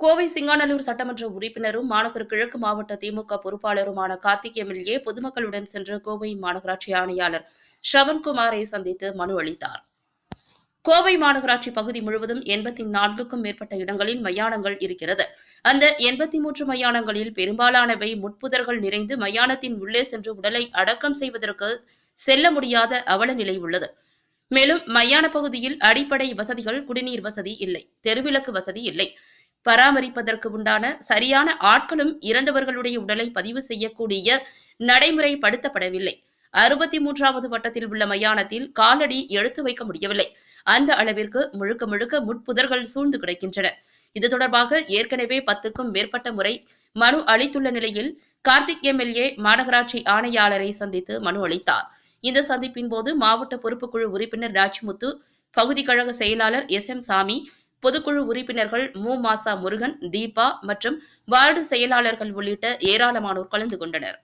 கோவை சிங்காநல்லூர் சட்டமன்ற உறுப்பினரும் மாநகர் கிழக்கு மாவட்ட திமுக பொறுப்பாளருமான கார்த்திக் எம்எல்ஏ பொதுமக்களுடன் சென்று கோவை மாநகராட்சி ஆணையாளர் ஸ்ரவன்குமாரை சந்தித்து மனு அளித்தார். கோவை மாநகராட்சி பகுதி முழுவதும் எண்பத்தி நான்குக்கும் மேற்பட்ட இடங்களில் மயானங்கள் இருக்கிறது. அந்த எண்பத்தி மூன்று மயானங்களில் பெரும்பாலானவை முட்புதர்கள் நிறைந்து மயானத்தின் உள்ளே சென்று உடலை அடக்கம் செய்வதற்கு செல்ல முடியாத அவல நிலை உள்ளது. மேலும் மயான பகுதியில் அடிப்படை வசதிகள் குடிநீர் வசதி இல்லை தெருவிளக்கு வசதி இல்லை. பராமரிப்பதற்கு உண்டான சரியான ஆட்களும் இறந்தவர்களுடைய உடலை பதிவு செய்யக்கூடிய நடைமுறைப்படுத்தப்படவில்லை. அறுபத்தி மூன்றாவது வட்டத்தில் உள்ள மயானத்தில் காலடி எடுத்து வைக்க முடியவில்லை. அந்த அளவிற்கு முழுக்க முழுக்க முட்புதர்கள் சூழ்ந்து கிடக்கின்றன. இது தொடர்பாக ஏற்கனவே பத்துக்கும் மேற்பட்ட முறை மனு அளித்துள்ள நிலையில் கார்த்திக் எம்எல்ஏ மாநகராட்சி ஆணையாளரை சந்தித்து மனு அளித்தார். இந்த சந்திப்பின் போது மாவட்ட பொறுப்புக்குழு உறுப்பினர் ராஜ்முத்து பகுதி கழக செயலாளர் எஸ் எம் சாமி பொதுக்குழு உறுப்பினர்கள் மு. மாசா முருகன் தீபா மற்றும் வார்டு செயலாளர்கள் உள்ளிட்ட ஏராளமானோர் கலந்து கொண்டனர்.